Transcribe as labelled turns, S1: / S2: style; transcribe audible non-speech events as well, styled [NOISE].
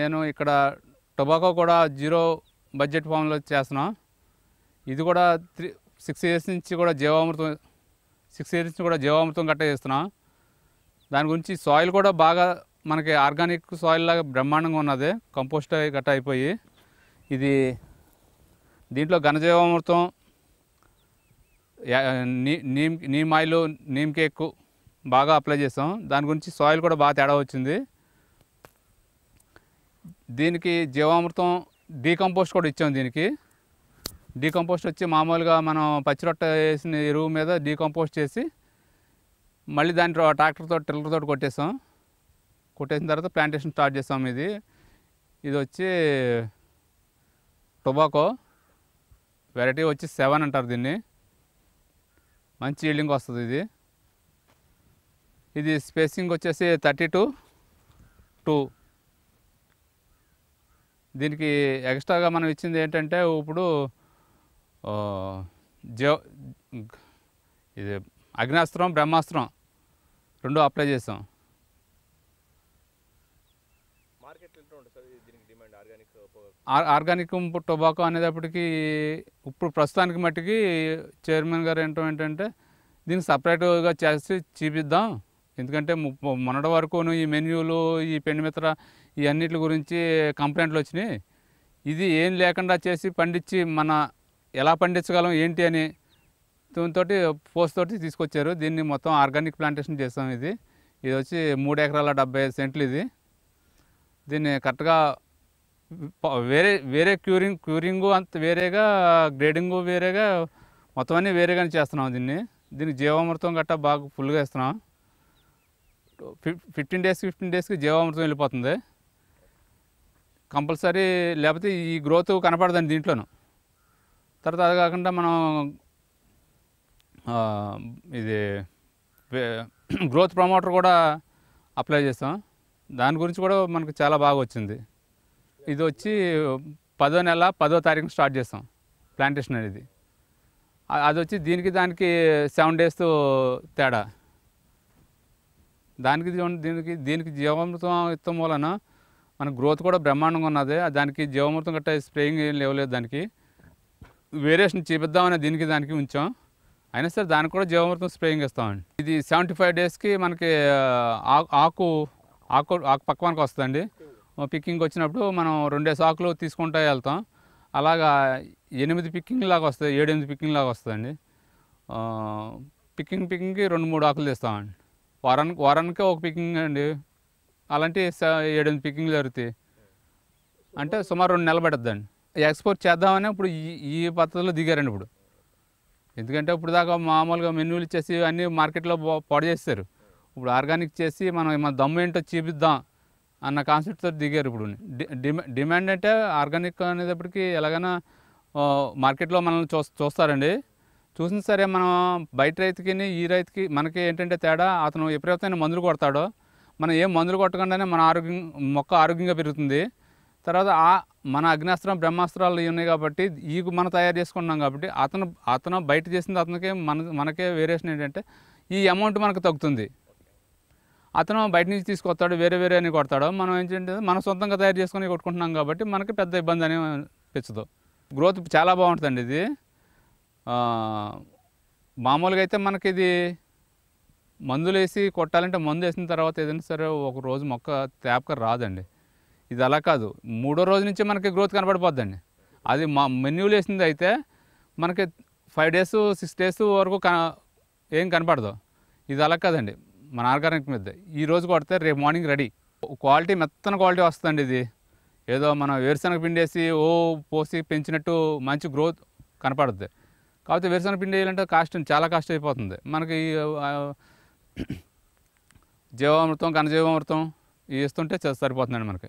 S1: నేను ఇక్కడ టొబాకో కూడా జీరో బడ్జెట్ ఫామ్లో చేస్తున్నాం. ఇది కూడా త్రీ సిక్స్ ఇయర్స్ నుంచి కూడా జీవామృతం సిక్స్ ఇయర్స్ నుంచి కూడా జీవామృతం గట్ట చేస్తున్నాం. దాని గురించి సాయిల్ కూడా బాగా మనకి ఆర్గానిక్ సాయిల్ లాగా బ్రహ్మాండంగా ఉన్నది. కంపోస్ట్ గట్ట అయిపోయి. ఇది దీంట్లో ఘనజీవామృతం నీ neem neem oil neem cake బాగా అప్లై చేస్తాం. దాని గురించి సాయిల్ కూడా బాగా తేడా వచ్చింది. దీనికి జీవామృతం డీకంపోస్ట్ కూడా ఇచ్చాం దీనికి. డీకంపోస్ట్ వచ్చి మామూలుగా మనం పచ్చిరొట్ట వేసిన ఎరువు మీద డీకంపోస్ట్ చేసి మళ్ళీ దాని ట్రాక్టర్తో టిల్లర్తో కొట్టేసాం. కొట్టేసిన తర్వాత ప్లాంటేషన్ స్టార్ట్ చేసాం ఇది. ఇది వచ్చి టొబాకో వెరైటీ వచ్చి సెవెన్ అంటారు దీన్ని. మంచి ఈల్డింగ్ వస్తుంది ఇది. ఇది స్పేసింగ్ వచ్చేసి థర్టీ టు టూ. దీనికి ఎక్స్ట్రాగా మనం ఇచ్చింది ఏంటంటే ఇప్పుడు జో ఇది అగ్నాస్త్రం బ్రహ్మాస్త్రం రెండు అప్లై చేసాం.
S2: ఆర్గానిక్
S1: ఆర్ ఆర్గానిక్ టొబాకో అనేటప్పటికి ఇప్పుడు ప్రస్తుతానికి మట్టికి చైర్మన్ గారు ఏంటో ఏంటంటే దీనికి సపరేట్గా చేసి చూపిద్దాం. ఎందుకంటే మొన్నటి వరకును ఈ మెన్యూలు ఈ పెండిమిత్ర ఈ అన్నిటి గురించి కంప్లైంట్లు వచ్చినాయి. ఇది ఏం లేకుండా చేసి పండించి మన ఎలా పండించగలం ఏంటి అని దీంతో పోస్ట్ తోటి తీసుకొచ్చారు. దీన్ని మొత్తం ఆర్గానిక్ ప్లాంటేషన్ చేస్తాం ఇది. ఇది వచ్చి మూడు ఎకరాల డెబ్బై ఐదు సెంట్లు ఇది. దీన్ని కరెక్ట్గా వేరే వేరే క్యూరింగ్ క్యూరింగు అంత వేరేగా గ్రేడింగు వేరేగా మొత్తం అన్నీ వేరేగానే చేస్తున్నాం దీన్ని. దీనికి జీవామృతం గట్టా బాగా ఫుల్గా ఇస్తున్నాం ఫిఫ్టీన్ డేస్కి ఫిఫ్టీన్ డేస్కి జీవామృతం వెళ్ళిపోతుంది. కంపల్సరీ లేకపోతే ఈ గ్రోత్ కనపడదండి దీంట్లోనూ. తర్వాత అది కాకుండా మనం ఇది గ్రోత్ ప్రమోటర్ కూడా అప్లై చేస్తాం. దాని గురించి కూడా మనకు చాలా బాగా వచ్చింది. ఇది వచ్చి పదో నెల పదో తారీఖున స్టార్ట్ చేస్తాం ప్లాంటేషన్ అనేది. అది వచ్చి దీనికి దానికి సెవెన్ డేస్ తేడా. దానికి దీనికి దీనికి జీవామృతం ఇస్తాం వలన మన గ్రోత్ కూడా బ్రహ్మాండంగా ఉన్నది. దానికి జీవామృతం గట్ట స్ప్రేయింగ్ ఏం లేవలేదు దానికి. వేరియేషన్ చేపిద్దామని దీనికి దానికి ఉంచాం. అయినా సరే దానికి కూడా జీవామృతం స్ప్రేయింగ్ ఇస్తామండి. ఇది సెవెంటీ ఫైవ్ డేస్కి మనకి ఆకు ఆకు ఆకు పక్వానికి వస్తుందండి. పిక్కింగ్ వచ్చినప్పుడు మనం రెండేసి ఆకులు తీసుకుంటూ వెళ్తాం. అలాగా ఎనిమిది పిక్కింగ్ లాగా వస్తాయి ఏడెనిమిది పిక్కింగ్ లాగా వస్తుందండి పిక్కింగ్ పిక్కింగ్కి రెండు మూడు ఆకులు తీస్తామండి. వారానికి వారానికి ఒక పిక్కింగ్ అండి. అలాంటి స- ఏడెనిమిది పిక్కింగ్లు జరుగుతాయి. అంటే సుమారు రెండు నెలలు పడుతుందండి ఎక్స్పోర్ట్ చేద్దామని ఇప్పుడు ఈ ఈ పద్ధతిలో దిగారండి ఇప్పుడు. ఎందుకంటే ఇప్పుడు దాకా మామూలుగా మెన్యూలు ఇచ్చేసి అన్నీ మార్కెట్లో పాడు చేస్తారు. ఇప్పుడు ఆర్గానిక్ చేసి మనం మన దమ్ము ఏంటో చూపిద్దాం అన్న కాన్సెప్ట్తో దిగారు ఇప్పుడు. డి- డిమా- డిమాండ్ అంటే ఆర్గానిక్ అనేటప్పటికి ఎలాగైనా మార్కెట్లో మనల్ని చూ చూస్తారండి. చూసిన సరే మనం బయట రైతుకి ఈ రైతుకి మనకి ఏంటంటే తేడా అతను ఎప్పుడైతే మందులు కొడతాడో మనం ఏం మందులు కొట్టకుండానే మన ఆరోగ్యం మొక్క ఆరోగ్యంగా పెరుగుతుంది. తర్వాత ఆ మన అగ్నాస్త్రం బ్రహ్మాస్త్రాలు ఉన్నాయి కాబట్టి ఈ మనం తయారు చేసుకున్నాం కాబట్టి అతను అతను బయట చేసింది అతనికి మన మనకే వేరియేషన్ ఏంటంటే ఈ అమౌంట్ మనకు తగ్గుతుంది. అతను బయట నుంచి తీసుకొస్తాడు వేరే వేరే అని కొడతాడు. మనం ఏంటంటే మనం సొంతంగా తయారు చేసుకొని కొట్టుకుంటున్నాం కాబట్టి మనకి పెద్ద ఇబ్బంది అని పెంచదు. గ్రోత్ చాలా బాగుంటుందండి ఇది. మామూలుగా అయితే మనకి ఇది మందులు వేసి కొట్టాలంటే మందు వేసిన తర్వాత ఏదైనా సరే ఒక రోజు మొక్క తేపక రాదండి. ఇది అలా కాదు. మూడో రోజు నుంచి మనకి గ్రోత్ కనబడిపోద్దండి. అది మా మెన్యూలు వేసింది అయితే మనకి ఫైవ్ డేస్ సిక్స్ డేస్ వరకు క ఏం కనపడదు. ఇది అలా కాదండి. మన ఆర్గానిక్ మీద. ఈ రోజు కొడితే రేపు మార్నింగ్ రెడీ. క్వాలిటీ మెత్తన క్వాలిటీ వస్తుందండి ఇది. ఏదో మనం వేరుశనగ పిండి వేసి ఓ పోసి పెంచినట్టు మంచి గ్రోత్ కనపడుద్ది. కాకపోతే వేరుశనగ పిండి వేయాలంటే కాస్ట్ చాలా కాస్ట్ అయిపోతుంది. మనకి [CLEARS THROAT] జీవామృతం ఘనజీవామృతం ఇవి ఇస్తుంటే చ- సరిపోతుందండి మనకి.